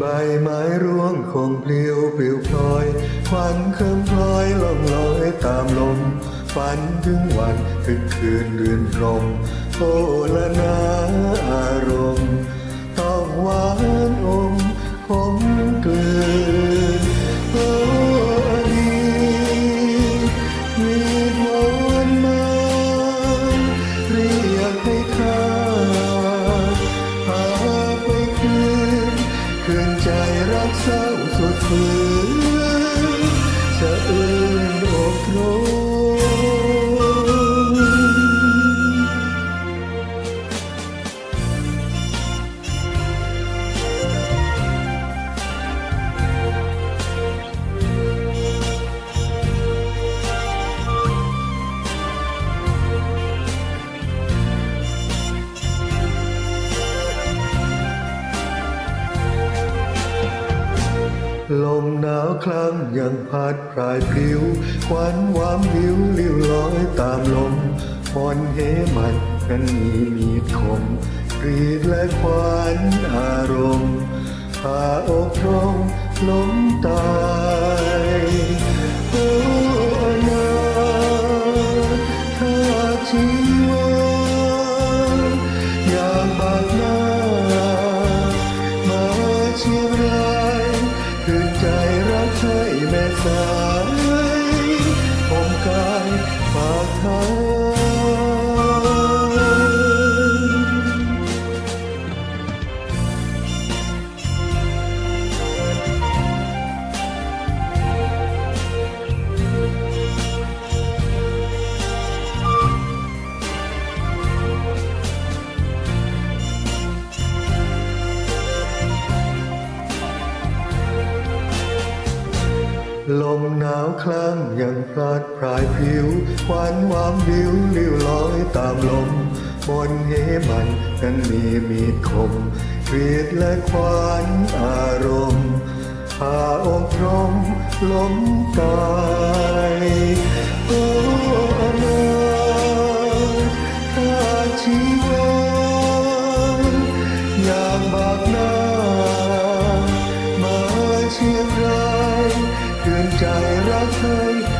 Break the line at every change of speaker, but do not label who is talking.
ใบไม้ร่วงเพลียวปลิวพลอยควันเคลื่อนพลอยล่องลอยตามลม ฝันถึงวันถึงคืนเรือนรมโอละนาอารมณ์ต้องหวาน blue. ลมหนาวคลั่งยังพัดพรายพลิ้วควันวามวิวลิวลอยตามลมพรเหมันกันมีมีดคมกรีดและควันอารมณ์พาอกตรงล้มตายโอ้อนาถ้าชี ลมหนาวคลั่งยังพลัดพรายพริ้วควันหวามวิวลิ้วลอยตามลมบนเหมันกันมีมีดคมกรีดและควันอารมณ์พาอกตรงล้มตายโอ้อนาถ้าชีวาอยากบากหน้ามาเชียงราย เตื